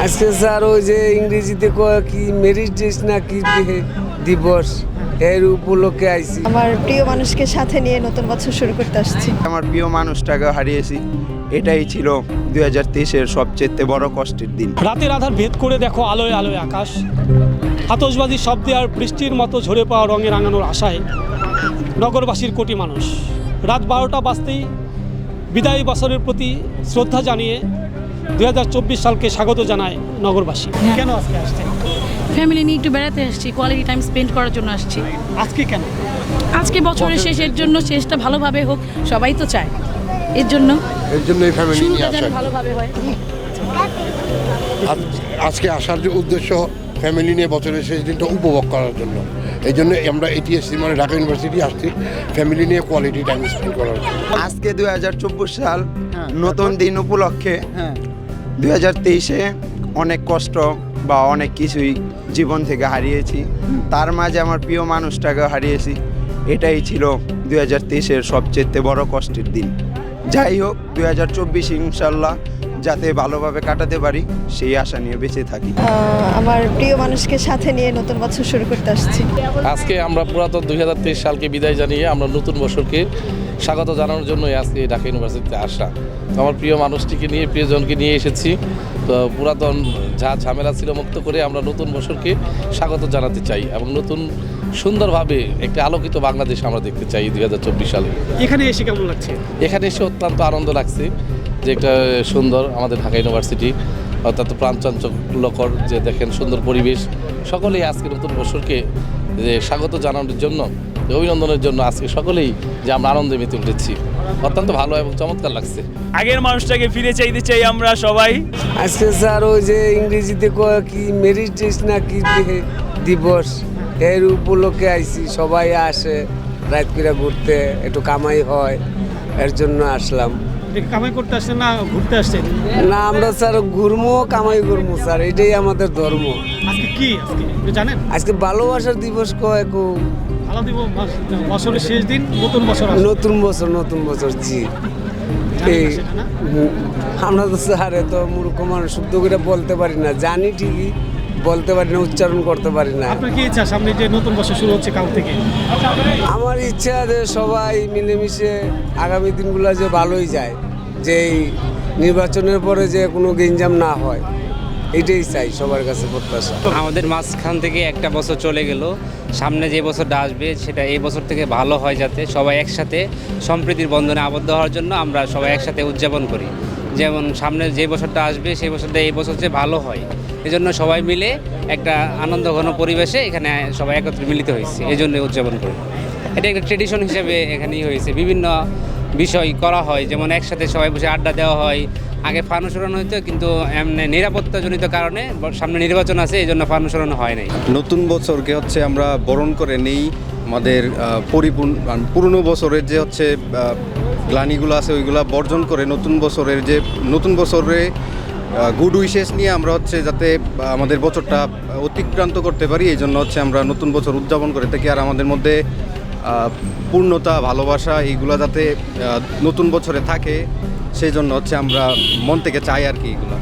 আজকে স্যার ওই যে ইংরেজিতে কয় কি মেরিট ডেস না কি দিবস এর উপলক্ষে আইছি। আমার প্রিয় মানুষকে সাথে নিয়ে নতুন বছর শুরু করতে আসছি। আমার প্রিয় মানুষটাকে হারিয়েছি। এটাই ছিল দুই হাজার তেইশের সবচেয়ে বড় কষ্টের দিন। রাতের আধার ভেদ করে দেখো আলোয় আলোয় আকাশ। আতশবাজির শব্দে আর বৃষ্টির মতো ঝরে পাওয়া রঙে রাঙানোর আশায় নগরবাসীর কোটি মানুষ। রাত বারোটা বাজতেই বিদায়ী বছরের প্রতি শ্রদ্ধা জানিয়ে দুই সালকে স্বাগত জানায় নগরবাসী। কেন আজকে আসছে ফ্যামিলি নিয়ে একটু বেড়াতে আসছি কোয়ালিটি টাইম স্পেন্ড করার জন্য আসছি। আজকে কেন? আজকে বছরের শেষের জন্য শেষটা ভালোভাবে হোক সবাই তো চায়। এর জন্য এর জন্য এই ফ্যামিলি নিয়ে আসা। ভালোভাবে হয়। আজ- আজকে আসার যে উদ্দেশ্য ফ্যামিলি নিয়ে বছরের শেষ দিনটা উপভোগ করার জন্য। এই জন্য আমরা এটিএসসি মানে ঢাকা ইউনিভার্সিটি আসছি ফ্যামিলি নিয়ে কোয়ালিটি টাইম স্পেন্ড করার আজকে দুই হাজার চব্বিশ সাল নতুন দিন উপলক্ষে দুই হাজার তেইশে অনেক কষ্ট বা অনেক কিছুই জীবন থেকে হারিয়েছি। তার মাঝে আমার প্রিয় মানুষটাকে হারিয়েছি। এটাই ছিল দুই হাজার তেইশের সবচেয়ে বড় কষ্টের দিন। যাই হোক দুই হাজার চব্বিশ ইনশাল্লাহ যাতে ভালোভাবে কাটাতে পারি সেই আশা নিয়ে বেঁচে থাকি। আমার প্রিয় মানুষকে সাথে নিয়ে নতুন বছর শুরু করতে আসছি। আজকে আমরা পুরাতন দুই হাজার তেইশ সালকে বিদায় জানিয়ে আমরা নতুন বছরকে স্বাগত জানানোর জন্য আজকে ঢাকা ইউনিভার্সিটিতে আসা। তো আমার প্রিয় মানুষটিকে নিয়ে প্রিয়জনকে নিয়ে এসেছি। তো পুরাতন যা ঝামেলা ছিল মুক্ত করে আমরা নতুন বছরকে স্বাগত জানাতে চাই এবং নতুন সুন্দরভাবে একটি আলোকিত বাংলাদেশ আমরা দেখতে চাই দুই হাজার চব্বিশ সালে। এখানে এসে কেমন লাগছে? এখানে এসে অত্যন্ত আনন্দ লাগছে। যে একটা সুন্দর আমাদের ঢাকা ইউনিভার্সিটি অর্থাৎ প্রাণচাঞ্চল্যকর যে দেখেন সুন্দর পরিবেশ সকলেই আজকে নতুন বছরকে যে স্বাগত জানানোর জন্য অভিনন্দনের জন্য আজকে সকলেই যে আমরা আনন্দে মেতে উঠেছি। অত্যন্ত ভালো এবং চমৎকার লাগছে। আগের মানুষটাকে ফিরে চাইতে চাই আমরা সবাই। আজকে স্যার ওই যে ইংরেজিতে কয় কি মেরিট না কি দিবস। এর উপলক্ষে আইছি সবাই আসে রাত করে ঘুরতে একটু কামাই হয় এর জন্য আসলাম। কামাই করতে আসছেন না ঘুরতে আসছেন? না আমরা স্যার ঘুরমো কামাই করব স্যার এটাই আমাদের ধর্ম। আজকে কি আজকে? আপনি জানেন? আজকে ভালোবাসার দিবস কয় কো- ভালো দিব বছরের শেষ দিন নতুন বছর নতুন বছর নতুন বছর জি। আমরা তো স্যার এত মূর্খ মানুষ শুদ্ধ করে বলতে পারি না জানি ঠিকই। বলতে পারি না উচ্চারণ করতে পারি না। আপনার কি ইচ্ছা? সামনে যে নতুন বছর শুরু হচ্ছে কাল থেকে। আমার ইচ্ছা যে সবাই মিলেমিশে আগামী দিনগুলো যে ভালোই যায় যে এই নির্বাচনের পরে যে কোনো গেঞ্জাম না হয় এটাই চাই সবার কাছে প্রত্যাশা। আমাদের মাঝখান থেকে একটা বছর চলে গেল সামনে যে বছরটা আসবে সেটা এই বছর থেকে ভালো হয় যাতে সবাই একসাথে সম্প্রীতির বন্ধনে আবদ্ধ হওয়ার জন্য আমরা সবাই একসাথে উদযাপন করি। যেমন সামনে যে বছরটা আসবে সেই বছরটা এই বছর যে ভালো হয় এজন্য সবাই মিলে একটা আনন্দ ঘন পরিবেশে এখানে সবাই একত্রে মিলিত হয়েছে এই জন্য উদযাপন করি। এটা একটা ট্রেডিশন হিসেবে এখানেই হয়েছে। বিভিন্ন বিষয় করা হয়, যেমন একসাথে সবাই বসে আড্ডা দেওয়া হয়। আগে ফানুস উড়ানো হতো কিন্তু এমনি নিরাপত্তাজনিত কারণে সামনে নির্বাচন আছে এই জন্য ফানুস উড়ানো হয় নাই। নতুন বছরকে হচ্ছে আমরা বরণ করে নেই আমাদের পরিপূর্ণ মানে পুরনো বছরের যে হচ্ছে গ্লানিগুলো আছে, ওইগুলা বর্জন করে নতুন বছরের যে, নতুন বছরে গুড উইশেস নিয়ে আমরা হচ্ছে যাতে আমাদের বছরটা অতিক্রান্ত করতে পারি, এই জন্য হচ্ছে আমরা নতুন বছর উদযাপন করে থাকি আর আমাদের মধ্যে পূর্ণতা, ভালোবাসা এইগুলো যাতে নতুন বছরে থাকে, সেই জন্য হচ্ছে আমরা মন থেকে চাই আর কি এগুলা।